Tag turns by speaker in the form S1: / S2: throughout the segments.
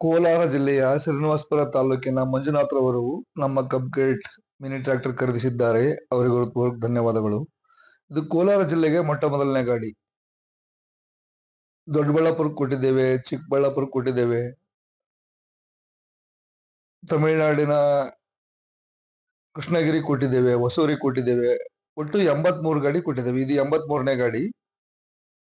S1: ಕೋಲಾರ ಜಿಲ್ಲೆಯ ಶ್ರೀನಿವಾಸಪುರ ತಾಲೂಕಿನ ಮಂಜುನಾಥ್ರವರು ನಮ್ಮ ಕಬ್ಗೇಟ್ ಮಿನಿ ಟ್ರ್ಯಾಕ್ಟರ್ ಖರೀದಿಸಿದ್ದಾರೆ. ಅವರಿಗೂ ಧನ್ಯವಾದಗಳು. ಇದು ಕೋಲಾರ ಜಿಲ್ಲೆಗೆ ಮೊಟ್ಟ ಮೊದಲನೇ ಗಾಡಿ. ದೊಡ್ಡಬಳ್ಳಾಪುರಕ್ಕೆ ಕೊಟ್ಟಿದ್ದೇವೆ ಚಿಕ್ಕಬಳ್ಳಾಪುರಕ್ಕೆ ಕೊಟ್ಟಿದ್ದೇವೆ. ತಮಿಳುನಾಡಿನ ಕೃಷ್ಣಗಿರಿ ಕೊಟ್ಟಿದ್ದೇವೆ, ಹೊಸೂರಿ ಕೊಟ್ಟಿದ್ದೇವೆ. ಒಟ್ಟು ಎಂಬತ್ ಮೂರು ಗಾಡಿ ಕೊಟ್ಟಿದ್ದೇವೆ. ಇದು ಎಂಬತ್ ಮೂರನೇ ಗಾಡಿ.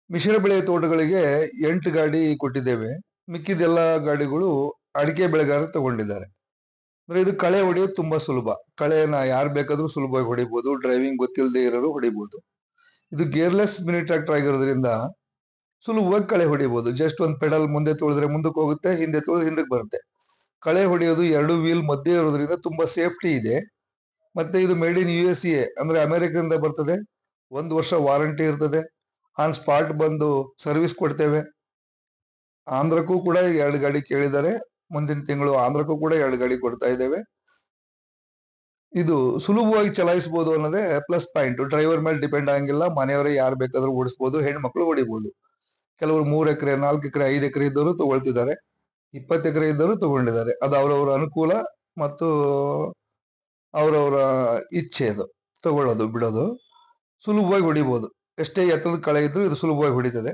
S1: ಮಿಶ್ರ ಬೆಳೆ ತೋಟಗಳಿಗೆ ಎಂಟು ಗಾಡಿ ಕೊಟ್ಟಿದ್ದೇವೆ. ಮಿಕ್ಕಿದೆಲ್ಲ ಗಾಡಿಗಳು ಅಡಿಕೆ ಬೆಳೆಗಾರರು ತಗೊಂಡಿದ್ದಾರೆ. ಅಂದ್ರೆ ಇದು ಕಳೆ ಹೊಡೆಯೋದು ತುಂಬಾ ಸುಲಭ. ಕಳೆನ ಯಾರು ಬೇಕಾದ್ರೂ ಸುಲಭವಾಗಿ ಹೊಡಿಬಹುದು ಡ್ರೈವಿಂಗ್ ಗೊತ್ತಿಲ್ಲದೆ ಇರೋರು ಹೊಡಿಬಹುದು ಇದು ಗೇರ್ಲೆಸ್ ಮಿನಿ ಟ್ರಾಕ್ಟರ್ ಆಗಿರೋದ್ರಿಂದ ಸುಲಭವಾಗಿ ಕಳೆ ಹೊಡಿಬಹುದು ಜಸ್ಟ್ ಒಂದು ಪೆಡಲ್ ಮುಂದೆ ತೊಳೆದ್ರೆ ಮುಂದಕ್ಕೆ ಹೋಗುತ್ತೆ, ಹಿಂದೆ ತೊಳೆದ್ರೆ ಹಿಂದಕ್ಕೆ ಬರುತ್ತೆ. ಕಳೆ ಹೊಡೆಯೋದು ಎರಡು ವೀಲ್ ಮಧ್ಯೆ ಇರೋದ್ರಿಂದ ತುಂಬಾ ಸೇಫ್ಟಿ ಇದೆ. ಮತ್ತೆ ಇದು made in U S A, ಅಂದ್ರೆ ಅಮೆರಿಕದಿಂದ ಬರ್ತದೆ. ಒಂದು ವರ್ಷ ವಾರಂಟಿ ಇರ್ತದೆ. ಆನ್ ಸ್ಪಾಟ್ ಬಂದು ಸರ್ವಿಸ್ ಕೊಡ್ತೇವೆ. ಆಂಧ್ರಕ್ಕೂ ಕೂಡ ಎರಡು ಗಾಡಿ ಕೇಳಿದ್ದಾರೆ. ಮುಂದಿನ ತಿಂಗಳು ಆಂಧ್ರಕ್ಕೂ ಕೂಡ ಎರಡು ಗಾಡಿ ಕೊಡ್ತಾ ಇದ್ದೇವೆ. ಇದು ಸುಲಭವಾಗಿ ಚಲಾಯಿಸಬಹುದು ಅನ್ನೋದೇ ಪ್ಲಸ್ ಪಾಯಿಂಟ್ ಡ್ರೈವರ್ ಮೇಲೆ ಡಿಪೆಂಡ್ ಆಗಂಗಿಲ್ಲ. ಮನೆಯವರೇ ಯಾರು ಬೇಕಾದ್ರೂ ಓಡಿಸಬಹುದು ಹೆಣ್ಮಕ್ಳು ಹೊಡಿಬಹುದು ಕೆಲವರು ಮೂರು ಎಕರೆ, ನಾಲ್ಕು ಎಕರೆ, ಐದು ಎಕರೆ ಇದ್ದವರು ತಗೊಳ್ತಿದ್ದಾರೆ. ಇಪ್ಪತ್ತು ಎಕರೆ ಇದ್ದವರು ತಗೊಂಡಿದ್ದಾರೆ. ಅದು ಅವರವರ ಅನುಕೂಲ ಮತ್ತು ಅವರವರ ಇಚ್ಛೆ ಅದು. ತಗೊಳ್ಳೋದು, ಬಿಡೋದು. ಸುಲಭವಾಗಿ ಹೊಡಿಬಹುದು ಎಷ್ಟೇ ಎತ್ತರದ ಕಳೆ ಇದ್ರೂ ಇದು ಸುಲಭವಾಗಿ ಹೊಡಿತದೆ.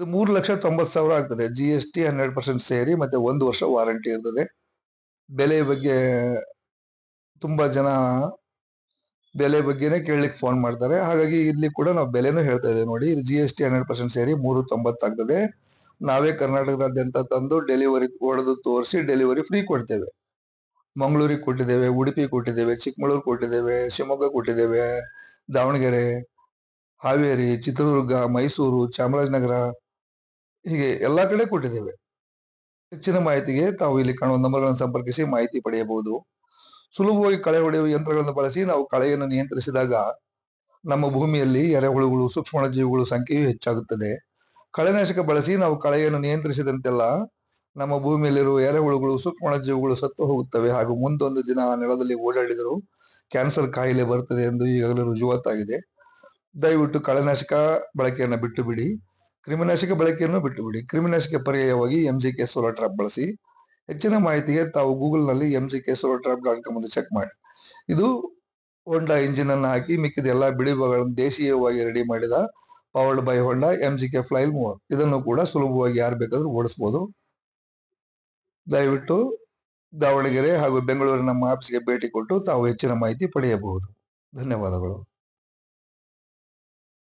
S1: ಇದು ಮೂರು ಲಕ್ಷ ತೊಂಬತ್ತು ಸಾವಿರ ಆಗ್ತದೆ. ಜಿ ಎಸ್ ಟಿ ಹನ್ನೆರಡು ಪರ್ಸೆಂಟ್ ಸೇರಿ ಮತ್ತೆ ಒಂದು ವರ್ಷ ವಾರಂಟಿ ಇರ್ತದೆ. ಬೆಲೆ ಬಗ್ಗೆ ತುಂಬ ಜನ ಬೆಲೆ ಬಗ್ಗೆನೇ ಕೇಳಲಿಕ್ಕೆ ಫೋನ್ ಮಾಡ್ತಾರೆ. ಹಾಗಾಗಿ ಇಲ್ಲಿ ಕೂಡ ನಾವು ಬೆಲೆನೂ ಹೇಳ್ತಾ ಇದ್ದೇವೆ ನೋಡಿ. ಇದು ಜಿ ಎಸ್ ಟಿ ಹನ್ನೆರಡು ಪರ್ಸೆಂಟ್ ಸೇರಿ ಮೂರು ತೊಂಬತ್ತಾಗ್ತದೆ ನಾವೇ ಕರ್ನಾಟಕದಾದ್ಯಂತ ತಂದು ಡೆಲಿವರಿ ಹೊಡೆದು ತೋರಿಸಿ ಡೆಲಿವರಿ ಫ್ರೀ ಕೊಡ್ತೇವೆ. ಮಂಗಳೂರಿಗೆ ಕೊಟ್ಟಿದ್ದೇವೆ, ಉಡುಪಿ ಕೊಟ್ಟಿದ್ದೇವೆ, ಚಿಕ್ಕಮಗಳೂರು ಕೊಟ್ಟಿದ್ದೇವೆ, ಶಿವಮೊಗ್ಗ ಕೊಟ್ಟಿದ್ದೇವೆ, ದಾವಣಗೆರೆ, ಹಾವೇರಿ, ಚಿತ್ರದುರ್ಗ, ಮೈಸೂರು, ಚಾಮರಾಜನಗರ ಹೀಗೆ ಎಲ್ಲಾ ಕಡೆ ಕೊಟ್ಟಿದ್ದೇವೆ. ಹೆಚ್ಚಿನ ಮಾಹಿತಿಗೆ ತಾವು ಇಲ್ಲಿ ಕಾಣುವ ನಂಬರ್ಗಳನ್ನು ಸಂಪರ್ಕಿಸಿ ಮಾಹಿತಿ ಪಡೆಯಬಹುದು. ಸುಲಭವಾಗಿ ಕಳೆ ಹೊಡೆಯುವ ಯಂತ್ರಗಳನ್ನು ಬಳಸಿ ನಾವು ಕಳೆಯನ್ನು ನಿಯಂತ್ರಿಸಿದಾಗ ನಮ್ಮ ಭೂಮಿಯಲ್ಲಿ ಎರೆಹುಳುಗಳು ಸೂಕ್ಷ್ಮ ಜೀವಿಗಳು ಸಂಖ್ಯೆಯು ಹೆಚ್ಚಾಗುತ್ತದೆ. ಕಳೆನಾಶಕ ಬಳಸಿ ನಾವು ಕಳೆಯನ್ನು ನಿಯಂತ್ರಿಸಿದಂತೆಲ್ಲ ನಮ್ಮ ಭೂಮಿಯಲ್ಲಿರುವ ಎರೆಹುಳುಗಳು ಸೂಕ್ಷ್ಮ ಜೀವಿಗಳು ಸತ್ತು ಹೋಗುತ್ತವೆ. ಹಾಗೂ ಮುಂದೊಂದು ದಿನ ನೆಲದಲ್ಲಿ ಓಡಾಡಿದರೂ ಕ್ಯಾನ್ಸರ್ ಕಾಯಿಲೆ ಬರುತ್ತದೆ ಎಂದು ಈಗಾಗಲೇ ರುಜುವಾತಾಗಿದೆ. ದಯವಿಟ್ಟು ಕಳೆನಾಶಕ ಬಳಕೆಯನ್ನು ಬಿಟ್ಟು ಬಿಡಿ ಕ್ರಿಮಿನಾಶಕ ಬಳಕೆಯನ್ನು ಬಿಟ್ಟು ಬಿಡಿ ಕ್ರಿಮಿನಾಶಕ ಪರ್ಯಾಯವಾಗಿ M G K solar trap ಬಳಸಿ, ಹೆಚ್ಚಿನ ಮಾಹಿತಿಗೆ ತಾವು ಗೂಗಲ್ನಲ್ಲಿ M G K solo trap dot com ಅಂತ ಚೆಕ್ ಮಾಡಿ. ಇದು ಹೊಂಡಾ ಇಂಜಿನ್ ಅನ್ನು ಹಾಕಿ ಮಿಕ್ಕಿದ ಎಲ್ಲ ಬಿಡಿ ಭಾಗಗಳನ್ನು ದೇಶೀಯವಾಗಿ ರೆಡಿ ಮಾಡಿದ powered by Honda M G K flail mower ಇದನ್ನು ಕೂಡ ಸುಲಭವಾಗಿ ಯಾರು ಬೇಕಾದರೂ ಓಡಿಸಬಹುದು ದಯವಿಟ್ಟು ದಾವಣಗೆರೆ ಹಾಗೂ ಬೆಂಗಳೂರಿನ ಆಫೀಸ್ಗೆ ಭೇಟಿ ಕೊಟ್ಟು ತಾವು ಹೆಚ್ಚಿನ ಮಾಹಿತಿ ಪಡೆಯಬಹುದು. ಧನ್ಯವಾದಗಳು.